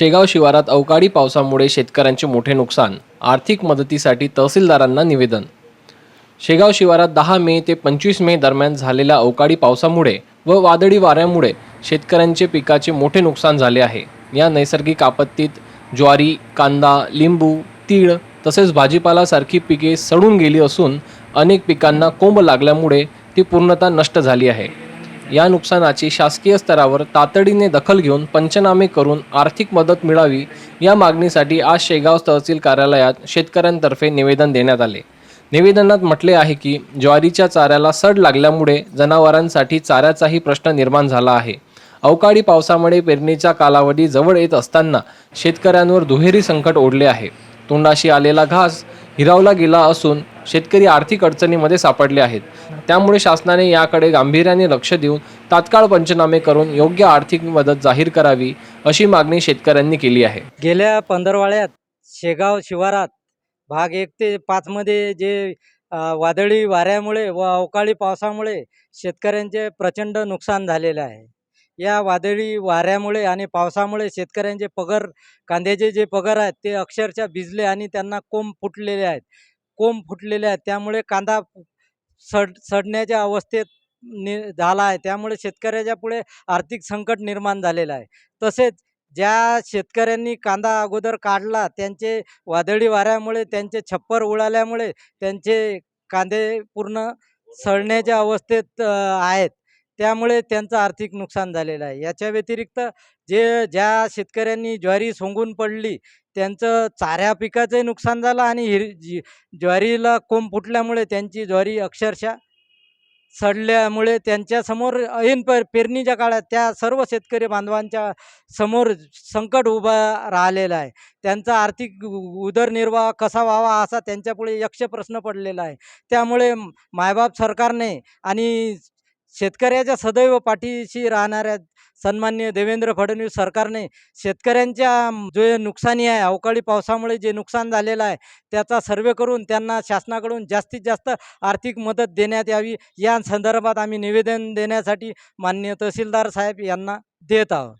शेगाव शिवारात अवकाळी पावसामुळे शेतकऱ्यांचे मोठे नुकसान आर्थिक मदतीसाठी तहसीलदारांना निवेदन. शेगाव शिवारात दहा मे ते पंचवीस मे दरम्यान झालेल्या अवकाळी पावसामुळे व वादळी वाऱ्यामुळे शेतकऱ्यांचे पिकाचे मोठे नुकसान झाले आहे. या नैसर्गिक आपत्तीत ज्वारी कांदा लिंबू तीळ तसेच भाजीपालासारखी पिके सडून गेली असून अनेक पिकांना कोंब लागल्यामुळे ती पूर्णतः नष्ट झाली आहे. या नुकसानाची शासकीय स्तरावर तातडीने दखल घेऊन पंचनामे करून आर्थिक मदत मिळावी या मागणीसाठी आज शेगाव तहसील कार्यालयात शेतकऱ्यांतर्फे निवेदन देण्यात आले. निवेदनात म्हटले आहे की ज्वारीच्या चाऱ्याला सड लागल्यामुळे जनावरांसाठी चाऱ्याचाही प्रश्न निर्माण झाला आहे. अवकाळी पावसामुळे पेरणीचा कालावधी जवळ येत असताना शेतकऱ्यांवर दुहेरी संकट ओढले आहे. तोंडाशी आलेला घास हिरावला गेला असून शेतकरी आर्थिक अडचणीमध्ये सापडले आहेत. त्यामुळे शासनाने याकडे गांभीर्याने लक्ष देऊन तात्काळ पंचनामे करून योग्य आर्थिक मदत जाहीर करावी अशी मागणी शेतकऱ्यांनी केली आहे. गेल्या पंधरवाड्यात शेगाव शिवारात भाग एक ते पाचमध्ये जे वादळी वाऱ्यामुळे व अवकाळी पावसामुळे शेतकऱ्यांचे प्रचंड नुकसान झालेले आहे. या वादळी वाऱ्यामुळे आणि पावसामुळे शेतकऱ्यांचे पगर कांद्याचे जे पगर आहेत ते अक्षरशः भिजले आणि त्यांना कोंब फुटलेले आहेत. कोंब फुटलेले आहेत. त्यामुळे कांदा सड सडण्याच्या अवस्थेत नि झाला आहे. त्यामुळे शेतकऱ्याच्या पुढे आर्थिक संकट निर्माण झालेलं आहे. तसेच ज्या शेतकऱ्यांनी कांदा अगोदर काढला त्यांचे वादळी वाऱ्यामुळे त्यांचे छप्पर उडाल्यामुळे त्यांचे कांदे पूर्ण सडण्याच्या अवस्थेत आहेत. त्यामुळे त्यांचं आर्थिक नुकसान झालेलं आहे. याच्या व्यतिरिक्त जे ज्या शेतकऱ्यांनी ज्वारी सोंगून पडली त्यांचं चाऱ्या पिकाचंही नुकसान झालं आणि हिर जी ज्वारीला कोंब फुटल्यामुळे त्यांची ज्वारी अक्षरशः सडल्यामुळे त्यांच्यासमोर ऐन पर पेरणीच्या काळात त्या सर्व शेतकरी बांधवांच्या समोर संकट उभा राहिलेलं आहे. त्यांचा आर्थिक उदरनिर्वाह कसा व्हावा असा त्यांच्यापुढे यक्ष प्रश्न पडलेला आहे. त्यामुळे मायबाप सरकारने आणि शेतकऱ्याच्या सदैव पाठीशी राहणाऱ्या सन्मान्य देवेंद्र फडणवीस सरकारने शेतकऱ्यांच्या जे नुकसानी आहे अवकाळी पावसामुळे जे नुकसान झालेलं आहे त्याचा सर्वे करून त्यांना शासनाकडून जास्तीत जास्त आर्थिक मदत देण्यात यावी. या संदर्भात आम्ही निवेदन देण्यासाठी माननीय तहसीलदार साहेब यांना देत आहोत.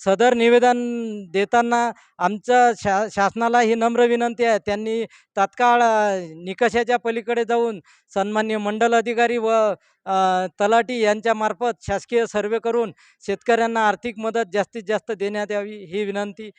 सदर निवेदन देताना आमचं शा शासनाला ही नम्र विनंती आहे. त्यांनी तात्काळ निकषाच्या पलीकडे जाऊन सन्मान्य मंडल अधिकारी व तलाटी यांच्यामार्फत शासकीय सर्वे करून शेतकऱ्यांना आर्थिक मदत जास्तीत जास्त देण्यात यावी ही विनंती.